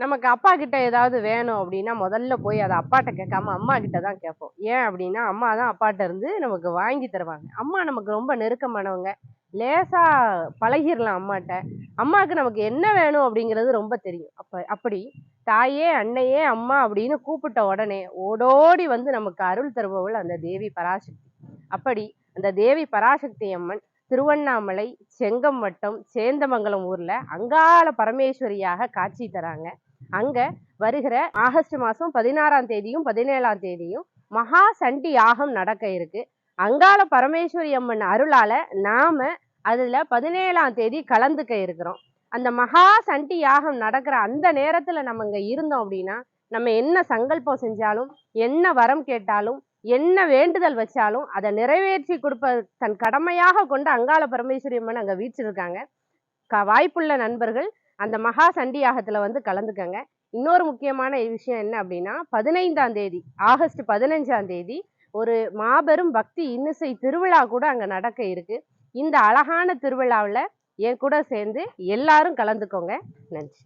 நமக்கு அப்பா கிட்ட ஏதாவது வேணும் அப்படின்னா முதல்ல போய் அதை அப்பாட்ட கேட்காம அம்மா கிட்ட தான் கேட்போம். ஏன் அப்படின்னா அம்மா தான் அப்பாட்ட இருந்து நமக்கு வாங்கி தருவாங்க. அம்மா நமக்கு ரொம்ப நெருக்கமானவங்க. லேசா பழகிடலாம் அம்மாட்ட. அம்மாவுக்கு நமக்கு என்ன வேணும் அப்படிங்கிறது ரொம்ப தெரியும். அப்ப அப்படி தாயே அன்னையே அம்மா அப்படின்னு கூப்பிட்ட உடனே ஓடோடி வந்து நமக்கு அருள் தருபவள் அந்த தேவி பராசக்தி. அப்படி அந்த தேவி பராசக்தி அம்மன் திருவண்ணாமலை செங்கம்பட்டம் சேந்தமங்கலம் ஊர்ல அங்காள பரமேஸ்வரியாக காட்சி தராங்க. அங்க வருகிற ஆகஸ்ட் மாசம் பதினாறாம் தேதியும் பதினேழாம் தேதியும் மகா சண்டி யாகம் நடக்க இருக்கு. அங்காள பரமேஸ்வரி அம்மன் அருளால நாம அதுல பதினேழாம் தேதி கலந்துக்க இருக்கிறோம். அந்த மகா சண்டி யாகம் நடக்கிற அந்த நேரத்துல நம்ம இங்க இருந்தோம் அப்படின்னா நம்ம என்ன சங்கல்பம் செஞ்சாலும் என்ன வரம் கேட்டாலும் என்ன வேண்டுதல் வச்சாலும் அதை நிறைவேற்றி கொடுப்ப தன் கடமையாக கொண்டு அங்காள பரமேஸ்வரி அம்மன் அங்க வீச்சிருக்காங்க க வாய்ப்புள்ள நண்பர்கள் அந்த மகா சண்டியாகத்தில் வந்து கலந்துக்கங்க. இன்னொரு முக்கியமான விஷயம் என்ன அப்படின்னா பதினைந்தாம் தேதி ஆகஸ்ட் பதினஞ்சாம் தேதி ஒரு மாபெரும் பக்தி இன்னிசை திருவிழா கூட அங்கே நடக்க இருக்கு. இந்த அழகான திருவிழாவில் என் கூட சேர்ந்து எல்லாரும் கலந்துக்கோங்க. நன்றி.